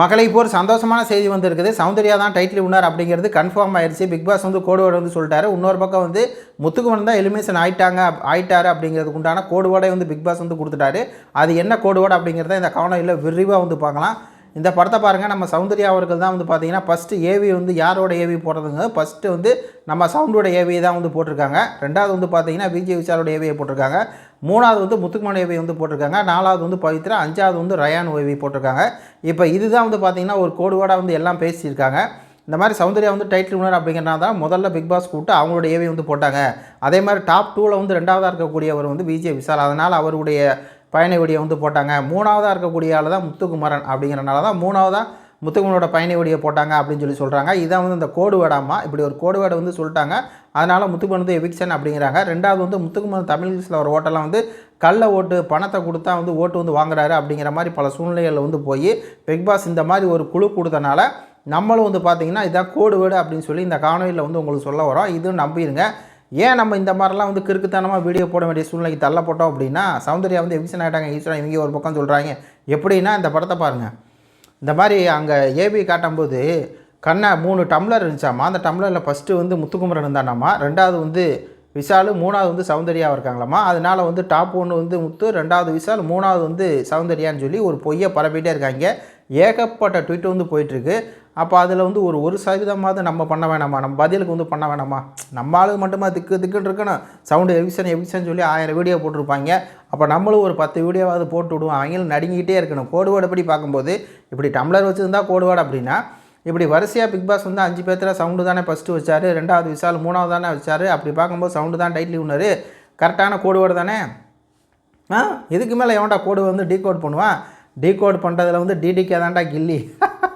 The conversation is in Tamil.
மகளை போர் ஒரு சந்தோஷமான செய்தி வந்திருக்குது. சௌந்தர்யா தான் டைட்டில் வினர் அப்படிங்கிறது கன்ஃபார்ம் ஆயிடுச்சு பிக் பாஸ் வந்து கோடுவேர்டு வந்து சொல்லிட்டாரு. இன்னொரு பக்கம் வந்து முத்துக்குமன் தான் எலிமினேஷன் ஆயிட்டாங்க ஆயிட்டாரு அப்படிங்கிறதுக்கு உண்டான கோடுவோடே வந்து பிக் பாஸ் வந்து கொடுத்துட்டாரு. அது என்ன கோடுவேர்டு அப்படிங்கிறத இந்த கவனம் இல்லை விரிவாக வந்து பார்க்கலாம். இந்த படத்தை பாருங்கள் நம்ம சௌந்தர்யா அவர்கள் தான் வந்து பார்த்தீங்கன்னா ஃபஸ்ட்டு ஏவி வந்து யாரோட ஏவி போடுறதுங்க ஃபஸ்ட்டு வந்து நம்ம சவுண்டோட ஏவி தான் வந்து போட்டிருக்காங்க. ரெண்டாவது வந்து பார்த்தீங்கன்னா விஜய் விஷாலோட ஏவியை போட்டிருக்காங்க. மூணாவது வந்து முத்துக்குமான ஏவி வந்து போட்டிருக்காங்க. நாலாவது வந்து பவித்ரா அஞ்சாவது வந்து ரயான் ஏவி போட்டிருக்காங்க. இப்போ இதுதான் வந்து பார்த்தீங்கன்னா ஒரு கோடுவாடாக வந்து எல்லாம் பேசியிருக்காங்க. இந்த மாதிரி சௌந்தர்யா வந்து டைட்டில் வினர் அப்படிங்கிறனால தான் முதல்ல பிக் பாஸ் கூப்பிட்டு அவங்களோட ஏவி வந்து போட்டாங்க. அதே மாதிரி டாப் டூவில் வந்து ரெண்டாவதாக இருக்கக்கூடியவர் வந்து விஜய் விஷால். அதனால் அவருடைய பயண வீடியோ வந்து போட்டாங்க. மூணாவதாக இருக்கக்கூடிய ஆள் தான் முத்துக்குமரன் அப்படிங்கிறனால தான் மூணாவதாக முத்துக்குமரோட பயண வீடியோ போட்டாங்க அப்படின்னு சொல்லி சொல்கிறாங்க இதான் வந்து இந்த கோடு வேடாமா இப்படி ஒரு கோடு வேடை வந்து சொல்லிட்டாங்க. அதனால் முத்துக்குமரன் வந்து எவிக்ஷன் அப்படிங்கிறாங்க. ரெண்டாவது வந்து முத்துக்குமரன் தமிழ்ஸில் ஒரு ஓட்டெல்லாம் வந்து கள்ள ஓட்டு பணத்தை கொடுத்தா வந்து ஓட்டு வந்து வாங்குறாரு அப்படிங்கிற மாதிரி பல சூழ்நிலைகளில் வந்து போய் பிக் பாஸ் இந்த மாதிரி ஒரு குழு கொடுத்தனால நம்மளும் வந்து பார்த்திங்கன்னா இதான் கோடு வேடு அப்படின்னு சொல்லி இந்த காணொலியில் வந்து உங்களுக்கு சொல்ல வரோம். இதுவும் நம்பிடுங்க ஏன் நம்ம இந்த மாதிரிலாம் வந்து கிறுக்குத்தனமாக வீடியோ போட வேண்டிய சூழ்நிலைக்கு தள்ளப்பட்டோம் அப்படின்னா சௌந்தர்யா வந்து எவிக்ஷன் ஆகிட்டாங்க ஈஸ்வரன் இவங்க ஒரு பக்கம் சொல்கிறாங்க எப்படின்னா இந்த படத்தை பாருங்கள் இந்த மாதிரி அங்கே ஏபி காட்டும்போது கண்ணை மூணு டம்ளர் இருந்துச்சாமா? அந்த டம்ளரில் ஃபஸ்ட்டு வந்து முத்துக்குமரன் இருந்தானாம்மா ரெண்டாவது வந்து விஷாலு மூணாவது வந்து சௌந்தர்யா இருக்காங்களாம்மா அதனால் வந்து டாப் ஒன்று வந்து முத்து ரெண்டாவது விஷால் மூணாவது வந்து சௌந்தர்யான்னு சொல்லி ஒரு பொய்யை பரப்பிட்டே இருக்காங்க. ஏகப்பட்ட ட்வீட் வந்து போயிட்டுருக்கு அப்போ அதில் வந்து ஒரு ஒரு சதவீதமாவது நம்ம பண்ண வேணாமா? நம்ம பதிலுக்கு வந்து பண்ண வேணாமா? நம்ம ஆளுக்கு மட்டுமா திக்கு திக்குன்னு இருக்கணும். சவுண்டு எவிசன் எவிசன் சொல்லி ஆயிரம் வீடியோ போட்டிருப்பாங்க. அப்போ நம்மளும் ஒரு பத்து வீடியோவாவது போட்டு விடுவோம். அவங்களும் நடுங்கிக்கிட்டே இருக்கணும். கோடுவாடு படி பார்க்கும்போது இப்படி டம்ளர் வச்சுருந்தா கோடுவாடு அப்படின்னா இப்படி வரிசையாக பிக் பாஸ் வந்து அஞ்சு பேர்த்தில் சவுண்டு தானே ஃபஸ்ட்டு வச்சார் ரெண்டாவது விஷால் மூணாவது தானே வச்சார். அப்படி பார்க்கும்போது சவுண்டு தான் டைட்லி வினர் கரெக்டான கோடுவாடு தானே? ஆ? இதுக்கு மேலே எவன்டா கோடு வந்து டீ கோட் பண்ணுவான் டீ கோட் பண்ணுறதுல வந்து டிடிக்கே தான்டா கில்லி.